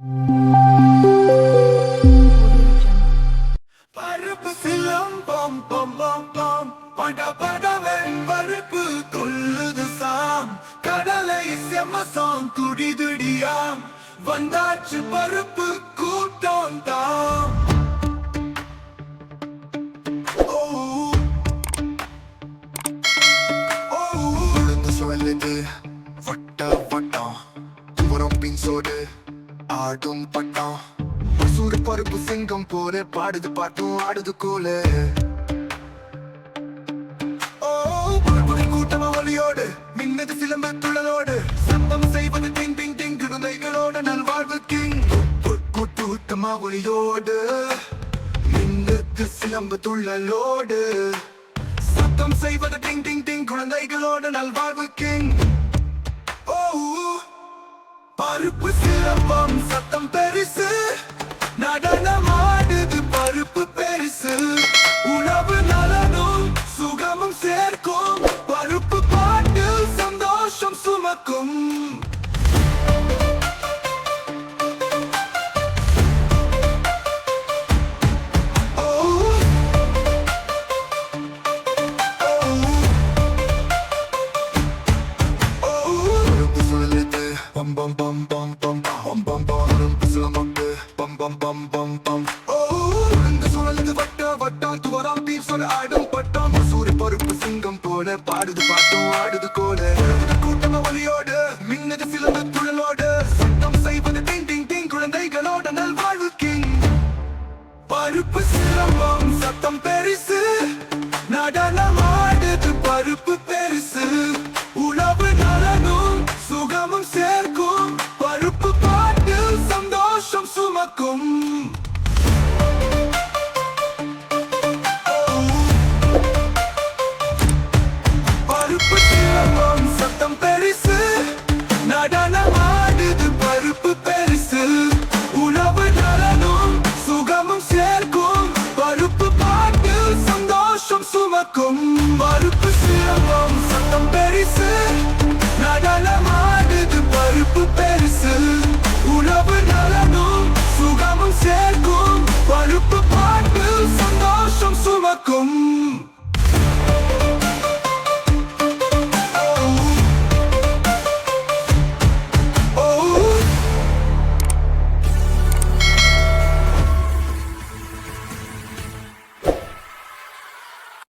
பருப்பு சிலம் பம் பம் பம் பம். பட படவன் பருப்பு கொள்ளுது சாம். கடலை செமசாம் துடிதுடியாம். வந்தாச்சு பருப்பு கூட்டம் தாம். சொல்லுது வட்ட வட்டம். சோடு ஆடும் பட்டம். சூடு பருப்பு சிங்கம் போல பாடுது பாட்டும் ஆடுது கோல. ஓ பருப்பு கூட்டமா ஒலியோடு மின்னது சிலம்பு துள்ளலோடு. சம்பம் செய்வது டிங் டிங் டிங் குழந்தைகளோட நல்வாழ்வு கிங். கூட்டமா ஒலியோடு மின்னது சிலம்பு துள்ளலோடு. சத்தம் செய்வது டிங் டிங் டிங் குழந்தைகளோட நல்வாழ்வு கிங். ஓ பருப்பு சிலம்பம் சத்தம் பெருசு. சுழலுது பம் பம் பம் பம் பம் பம் பம் பம் பருப்பு சுழலுது பம் பம் பம் பம் பம் ஓ உளுந்து சுழலுது வட்ட வட்டம் துவரம் தீர் சொல் ஆடும் பட்டம். சூரிய பருப்பு சிங்கம் போல பாடுது பாட்டும் ஆடுது கோல. உழவுது கூட்டம ஒலியோடு மின்னது சிலந்த துழலோடு சத்தம் செய்வது டிங் டிங் டிங் குழந்தைகளோட நல்வாழ்வு கிங் பருப்பு சிலம்பம் சத்தம் பெருசு. சத்தம் பெரிசு. நடனம் ஆடுது பருப்பு பெரிசு. உணவு நலனும் சுகமும் சேர்க்கும். பருப்பு பாட்டு சந்தோஷம் சுமக்கும். பருப்பு சிரமம் சத்தம் பெரிசு.